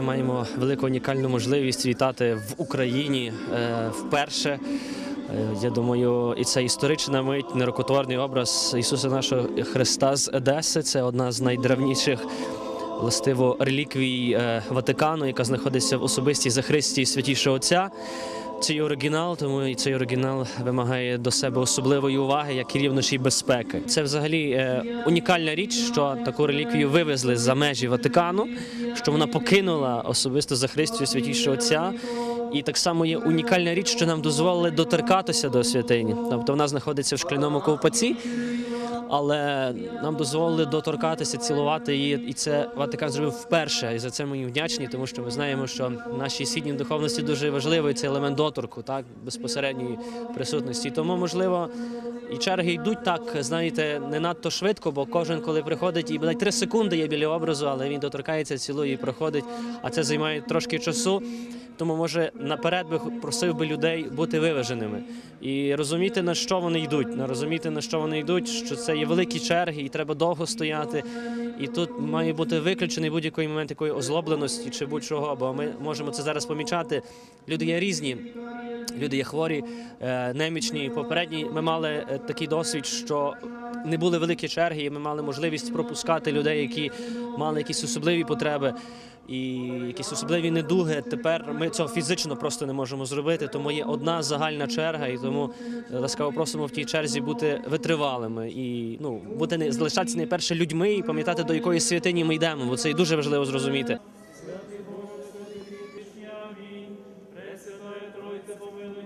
маємо велику унікальну можливість вітати в Україні е, вперше. Е, Я думаю, і це історична мить, нерокотворний образ Ісуса нашого Христа з Едеси. Це одна з найдревніших властиво реліквій е, Ватикану, яка знаходиться в особистій Захристі Святішого Отця. Це оригінал, тому і цей оригінал вимагає до себе особливої уваги, як і рівнощі безпеки. Це взагалі е, унікальна річ, що таку реліквію вивезли за межі Ватикану, що вона покинула особисто за Христю Святішого Отця. І так само є унікальна річ, що нам дозволили доторкатися до святині. Тобто вона знаходиться в шкляному ковпаці, але нам дозволили доторкатися, цілувати її, і це Ватикан зробив вперше. І за це ми їм вдячні, тому що ми знаємо, що в нашій східній духовності дуже важливий цей елемент доторку, так безпосередньої присутності. Тому можливо. І черги йдуть так, знаєте, не надто швидко, бо кожен, коли приходить, і бодай три секунди є біля образу, але він доторкається, цілує і проходить. А це займає трошки часу. Тому, може, наперед би просив би людей бути виваженими і розуміти, на що вони йдуть, розуміти, на що вони йдуть, що це є великі черги, і треба довго стояти. І тут має бути виключений будь-який момент якої озлобленості чи будь-чого, бо ми можемо це зараз помічати. Люди є різні. Люди є хворі, е, немічні. Попередні ми мали е, такий досвід, що не були великі черги, і ми мали можливість пропускати людей, які мали якісь особливі потреби і якісь особливі недуги. Тепер ми цього фізично просто не можемо зробити. Тому є одна загальна черга, і тому ласкаво просимо в тій черзі бути витривалими і ну бути не залишатися найперше людьми і пам'ятати до якої святині ми йдемо, бо це і дуже важливо зрозуміти. Пресвятая Тройця, помилуй